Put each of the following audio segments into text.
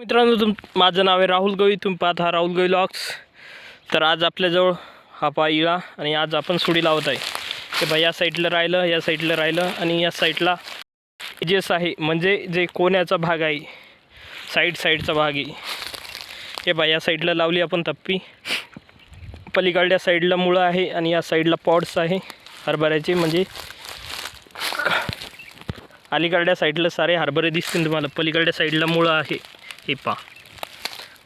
मित्रांनो तुम माझं नाव आहे राहुल गवई तुम्ही पाहत हा राहुल गवई लॉक्स. तर आज आपल्याजवळ हा पा इळा आणि आज आपण सुडी लावत आहे. ते बा या साईडला राहिलं या साईडला राहिलं आणि या साईडला एजेस आहे. म्हणजे जे कोण्याचा भाग आहे साईड साईडचा भाग आहे. हे बा या साईडला लावली आपण तप्पी. पलीकडल्या साईडला मुळं आहे आणि या साईडला पॉड्स आहे हरभऱ्याचे. म्हणजे अलीकडल्या साईडला सारे हरभरे दिसतील तुम्हाला. पलीकडल्या साईडला मुळं आहे. हे पा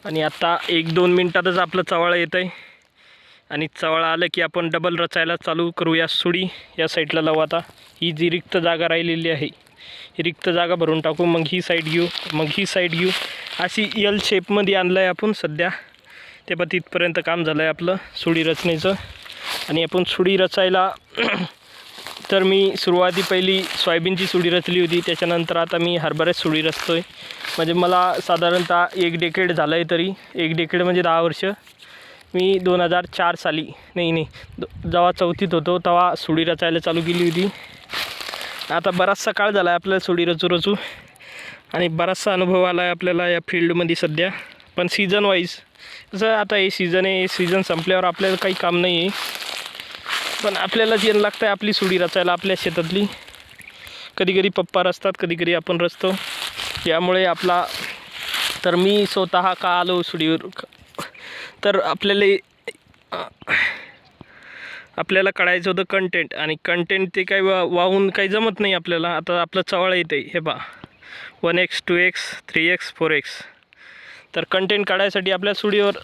आणि आता एक दोन मिनटातच आपलं चवाळं येतं आहे आणि चवाळं आलं की आपण डबल रचायला चालू करूया सुडी. या साईडला लावू आता. ही जी रिक्त जागा राहिलेली आहे ही रिक्त जागा भरून टाकू. मग ही साईड घेऊ मग ही साईड घेऊ. अशी यल शेपमध्ये आणलं आहे आपण सध्या. ते पण तिथपर्यंत काम झालं आहे आपलं सुडी रचनेचं. आणि आपण सुडी रचायला तर मी सुरुवाती पहिली सोयाबीनची सुडी रचली होती. त्याच्यानंतर आता मी हरभऱ्याच सुडी रचतो आहे म्हणजे मला साधारणतः एक डेकेड झालं आहे तरी. एक डेकेड म्हणजे दहा वर्ष. मी दोन हजार चार साली नाही नाही जेव्हा चौथीत होतो तेव्हा सुडी रचायला चालू केली होती. आता बराचसा काळ झाला आहे आपल्याला सुडी रचू रचू. आणि बराचसा अनुभव आला आहे आपल्याला या फील्डमध्ये सध्या. पण सीझन वाईज जसं आता हे सीझन आहे सीझन संपल्यावर आपल्याला काही काम नाही आहे पण आपल्याला येणं लागतं आहे आपली सुडी रचायला आपल्या शेतातली. कधी कधी पप्पा रचतात कधी कधी आपण रचतो. यामुळे आपला तर मी स्वतः का आलो सुडीवर? तर आपल्याला आपल्याला काढायचं होतं कंटेंट आणि कंटेंट ते काही वा वाहून काही जमत नाही आपल्याला. आता आपलं चवळ येते हे बा one x two x three x four x. तर कंटेंट काढायसाठी आपल्या सुडीवर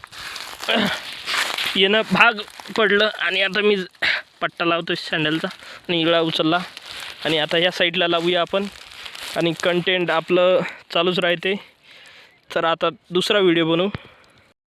येणं भाग पडलं आणि आता मी पट्टा लावतो सँडलचा आणि इगळा उचलला. आणि आता ह्या साईडला लावूया आपण. आणि कंटेंट आपलं चालूच राहते. तर आता दुसरा व्हिडिओ बनवू.